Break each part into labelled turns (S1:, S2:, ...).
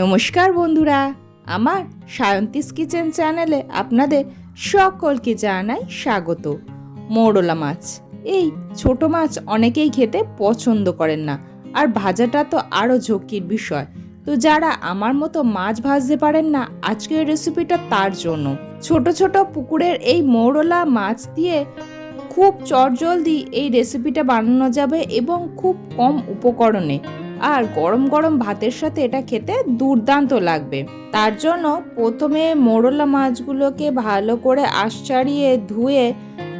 S1: নমস্কার বন্ধুরা, আমার সায়ন্তিস কিচেন চ্যানেলে আপনাদের সকলকে জানাই স্বাগত। মৌরলা মাছ, এই ছোট মাছ অনেকেই খেতে পছন্দ করেন না, আর ভাজাটা তো আরও ঝক্কির বিষয়। তো যারা আমার মতো মাছ ভাজতে পারেন না আজকের রেসিপিটা তার জন্য। ছোট ছোট পুকুরের এই মৌরলা মাছ দিয়ে খুব চটজলদি এই রেসিপিটা বানানো যাবে এবং খুব কম উপকরণে। আর গরম গরম ভাতের সাথে এটা খেতে দুর্দান্ত লাগবে। তার জন্য প্রথমে মোরলা মাছগুলোকে ভালো করে আশ্চারিয়ে ধুয়ে,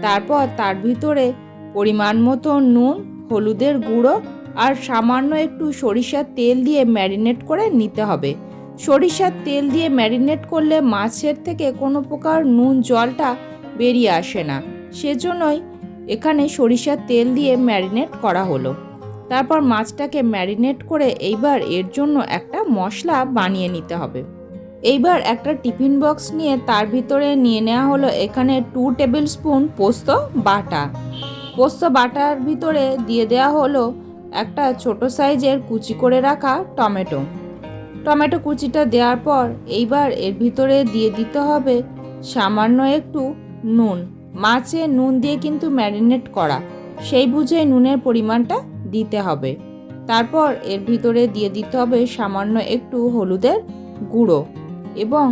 S1: তারপর তার ভিতরে পরিমাণ মতো নুন, হলুদের গুঁড়ো আর সামান্য একটু সরিষার তেল দিয়ে ম্যারিনেট করে নিতে হবে। সরিষার তেল দিয়ে ম্যারিনেট করলে মাছের থেকে কোনো প্রকার নুন, জলটা বেরিয়ে আসে না। সেজন্যই এখানে সরিষার তেল দিয়ে ম্যারিনেট করা হলো। তারপর মাছটাকে ম্যারিনেট করে এইবার এর জন্য একটা মশলা বানিয়ে নিতে হবে। এইবার একটা টিফিন বক্স নিয়ে তার ভিতরে নিয়ে নেওয়া হলো এখানে টু টেবিল স্পুন পোস্ত বাটা। পোস্ত বাটার ভিতরে দিয়ে দেওয়া হলো একটা ছোট সাইজের কুচি করে রাখা টমেটো। টমেটো কুচিটা দেওয়ার পর এইবার এর ভিতরে দিয়ে দিতে হবে সামান্য একটু নুন। মাছে নুন দিয়ে কিন্তু ম্যারিনেট করা। সেই বুঝে নুনের পরিমাণটা দিতে হবে। তারপর এর ভিতরে দিয়ে দিতে হবে সামান্য একটু হলুদের গুঁড়ো এবং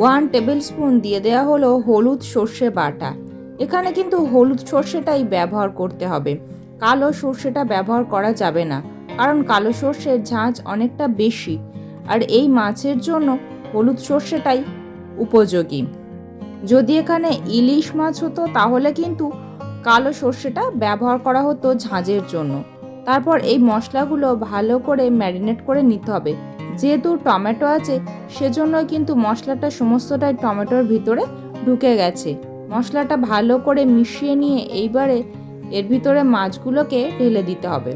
S1: ওয়ান টেবিল স্পুন দিয়ে দেওয়া হলো হলুদ সর্ষে বাটা। এখানে কিন্তু হলুদ সর্ষেটাই ব্যবহার করতে হবে। কালো সর্ষেটা ব্যবহার করা যাবে না, কারণ কালো সর্ষের ঝাঁঝ অনেকটা বেশি। আর এই মাছের জন্য হলুদ সর্ষেটাই উপযোগী। যদি এখানে ইলিশ মাছ হতো তাহলে কিন্তু কালো সর্ষেটা ব্যবহার করা হতো ঝাঁঝের জন্য। তারপর এই মশলাগুলো ভালো করে ম্যারিনেট করে নিতে হবে। যেহেতু টমেটো আছে, সেজন্যই কিন্তু মশলাটা সমস্তটাই টমেটোর ভিতরে ঢুকে গেছে। মশলাটা ভালো করে মিশিয়ে নিয়ে এইবারে এর ভিতরে মাছগুলোকে ঢেলে দিতে হবে।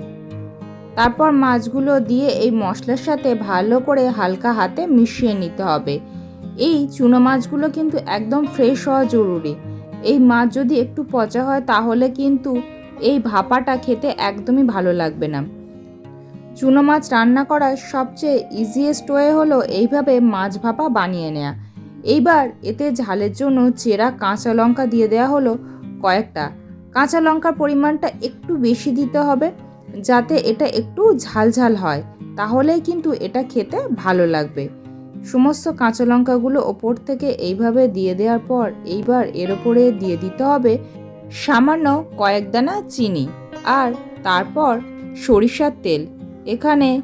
S1: তারপর মাছগুলো দিয়ে এই মশলার সাথে ভালো করে হালকা হাতে মিশিয়ে নিতে হবে। এই চুনো মাছগুলো কিন্তু একদম ফ্রেশ হওয়া জরুরি। এই মাছ যদি একটু পচা হয়, তাহলে কিন্তু এই ভাপাটা খেতে একদমই ভালো লাগবে না। চুনো মাছ রান্না করার সবচেয়ে ইজিয়েস্ট ওয়ে হলো এইভাবে মাছ ভাপা বানিয়ে নেওয়া এইবার এতে ঝালের জন্য চেরা কাঁচা লঙ্কা দিয়ে দেওয়া হলো কয়েকটা। কাঁচা লঙ্কার পরিমাণটা একটু বেশি দিতে হবে যাতে এটা একটু ঝাল ঝাল হয়, তাহলেই কিন্তু এটা খেতে ভালো লাগবে। সমস্ত কাঁচা লঙ্কাগুলো ওপর থেকে এইভাবে দিয়ে দেওয়ার পর এইবার এর ওপরে দিয়ে দিতে হবে সামান্য কয়েক দানা চিনি আর তারপর সরিষার তেল। এখানে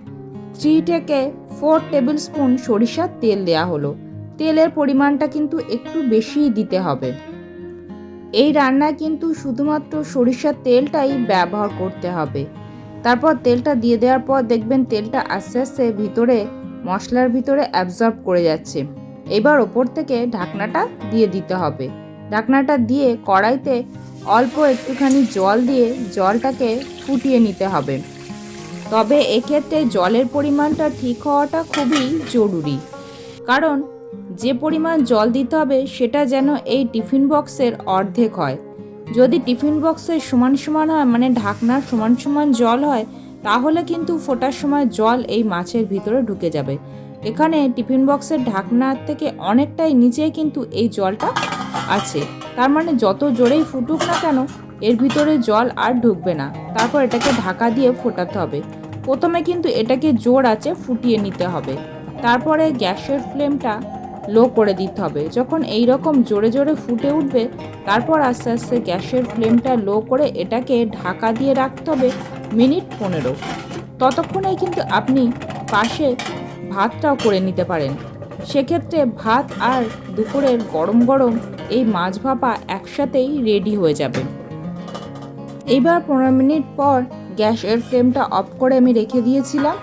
S1: থ্রি থেকে ফোর টেবিল স্পুন সরিষার তেল দেওয়া হলো। তেলের পরিমাণটা কিন্তু একটু বেশিই দিতে হবে। এই রান্নায় কিন্তু শুধুমাত্র সরিষার তেলটাই ব্যবহার করতে হবে। তারপর তেলটা দিয়ে দেওয়ার পর দেখবেন তেলটা আস্তে আস্তে ভিতরে, মশলার ভিতরে অ্যাবজর্ব করে যাচ্ছে। এবার ওপর থেকে ঢাকনাটা দিয়ে দিতে হবে। ঢাকনাটা দিয়ে কড়াইতে অল্প একটুখানি জল দিয়ে জলটাকে ফুটিয়ে নিতে হবে। তবে এক্ষেত্রে জলের পরিমাণটা ঠিক হওয়াটা খুবই জরুরি। কারণ যে পরিমাণ জল দিতে হবে সেটা যেন এই টিফিন বক্সের অর্ধেক হয়। যদি টিফিন বক্সের সমান সমান হয় মানে ঢাকনার সমান সমান জল হয়, তাহলে কিন্তু ফোটার সময় জল এই মাছের ভিতরে ঢুকে যাবে। এখানে টিফিন বক্সের ঢাকনার থেকে অনেকটাই নিচে কিন্তু এই জলটা আছে। তার মানে যত জোরেই ফুটুক না কেন, এর ভিতরে জল আর ঢুকবে না। তারপর এটাকে ঢাকা দিয়ে ফোটাতে হবে। প্রথমে কিন্তু এটাকে জোর আছে ফুটিয়ে নিতে হবে। তারপরে গ্যাসের ফ্লেমটা লো করে দিতে হবে। যখন এই রকম জোরে জোরে ফুটে উঠবে, তারপর আস্তে আস্তে গ্যাসের ফ্লেমটা লো করে এটাকে ঢাকা দিয়ে রাখতে হবে মিনিট পনেরো। ততক্ষণেই কিন্তু আপনি পাশে ভাতটাও করে নিতে পারেন। সেক্ষেত্রে ভাত আর দুপুরের গরম গরম এই মাছ ভাপা একসাথেই রেডি হয়ে যাবে। এইবার পনেরো মিনিট পর গ্যাসের ফ্লেমটা অফ করে আমি রেখে দিয়েছিলাম।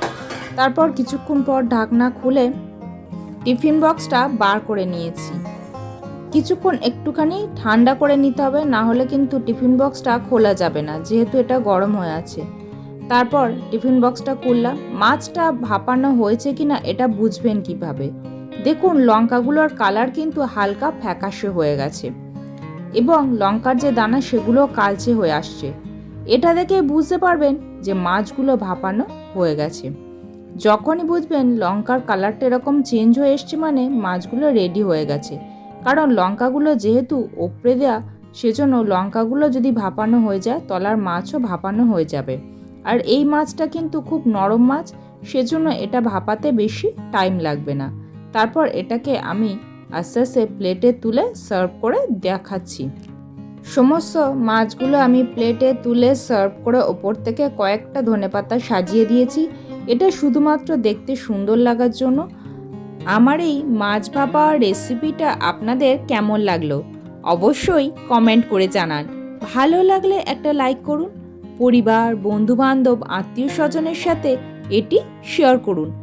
S1: তারপর কিছুক্ষণ পর ঢাকনা খুলে টিফিন বক্সটা বার করে নিয়েছি। কিছুক্ষণ একটুখানি ঠান্ডা করে নিতে হবে, না হলে কিন্তু টিফিন বক্সটা খোলা যাবে না, যেহেতু এটা গরম হয়ে আছে। তারপর টিফিন বক্সটা খুললাম। মাছটা ভাপানো হয়েছে কিনা এটা বুঝবেন কীভাবে? দেখুন, লঙ্কাগুলোর কালার কিন্তু হালকা ফ্যাকাশে হয়ে গেছে এবং লঙ্কার যে দানা সেগুলো কালচে হয়ে আসছে। এটা দেখে বুঝতে পারবেন যে মাছগুলো ভাপানো হয়ে গেছে। যখনই বুঝবেন লঙ্কার কালারটা এরকম চেঞ্জ হয়ে এসছে মানে মাছগুলো রেডি হয়ে গেছে। কারণ লঙ্কাগুলো যেহেতু ওপরে দেওয়া সেজন্য লঙ্কাগুলো যদি ভাপানো হয়ে যায়, তলার মাছও ভাপানো হয়ে যাবে। আর এই মাছটা কিন্তু খুব নরম মাছ, সেজন্য এটা ভাপাতে বেশি টাইম লাগবে না। তারপর এটাকে আমি আস্তে আস্তে প্লেটে তুলে সার্ভ করে দেখাচ্ছি। সমস্ত মাছগুলো আমি প্লেটে তুলে সার্ভ করে ওপর থেকে কয়েকটা ধনেপাতা সাজিয়ে দিয়েছি। এটা শুধুমাত্র দেখতে সুন্দর লাগার জন্য। আমার এই মাছ ভাপা রেসিপিটা আপনাদের কেমন লাগল? অবশ্যই কমেন্ট করে জানান। ভালো লাগলে একটা লাইক করুন। পরিবার, বন্ধুবান্ধব আত্মীয় স্বজনের সাথে এটি শেয়ার করুন।